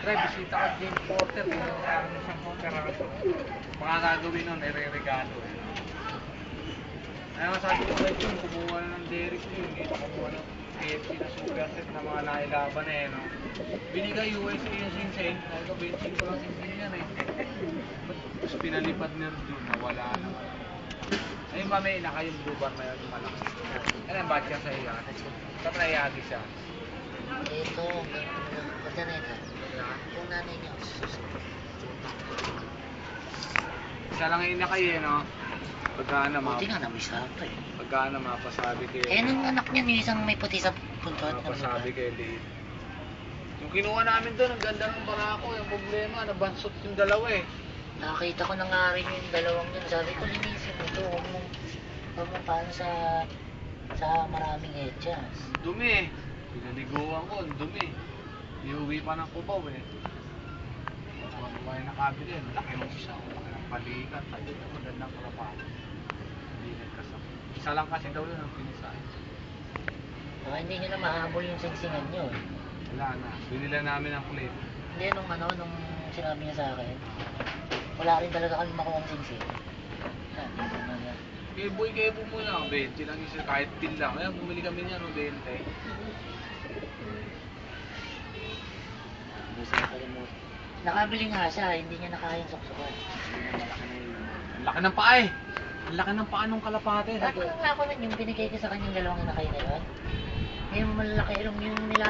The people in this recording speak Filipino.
Pre, bisita ka James Porter. Kung ano siyang operato. Mga gagawin nun, ire-regalo eh. Kaya sabi ko kay Jun, kumuha na ng Derek yun. Hindi na kumuha ng KFC na super set na mga nailaban eh, no? Binigay USA yung Shinseng. Sabi ko, benching ko lang Shinseng yan eh. Tapos pinalipad na rin doon, nawala na. Ayun ba may inaka yung blue bar na yun, yung malaki. Ano yung batch sa iyo? Ba't nayagi siya? Ito, ganda na ito. Yung Siya lang yung inaka eh, no? Pagka na Buti map, nga, nabisa ito eh. pagka na mapasabi kayo. Eh, nung anak niya, yung isang may puti sa puntot. Mapasabi kayo liit. Yung kinuha namin doon, ang ganda ng barako, yung problema, nabansot yung dalawa eh. Nakita ko na nga rin yung dalawang yun. Sabi ko, linisin mo ito. Huwag mong, huwag mong paano sa, sa maraming etchas. Dumi eh. Pinaliguan ko, ang dumi. Iuwi pa ng kubaw eh. Mga kumain na kabili, ang laki ng isa, ang laki ng palikat. Ay, ito magandang kalapate. Hindi nagkasap. Isa lang kasi daw yun ang pinisay. Baka hindi nyo na mahabol yung singsingan nyo. eh. Wala na. Binila namin ang clip. Hindi, nung ano, nung sinabi niya sa akin, wala rin talaga kami makuha ng singsing. Sabi ko na na. Kaya boy, kaya po mo lang. 20 lang isa, kahit pin lang. Kaya bumili kami niya no 20. Hindi siya nakalimutan. Nakabili nga siya, hindi niya nakayang suksukan. Ang laki ng paa eh. Ang laki ng paa nung kalapate. Bakit nga ako nun yung binigay ko sa kanyang dalawang inakay na yun? Yung malalaki yung, yung nila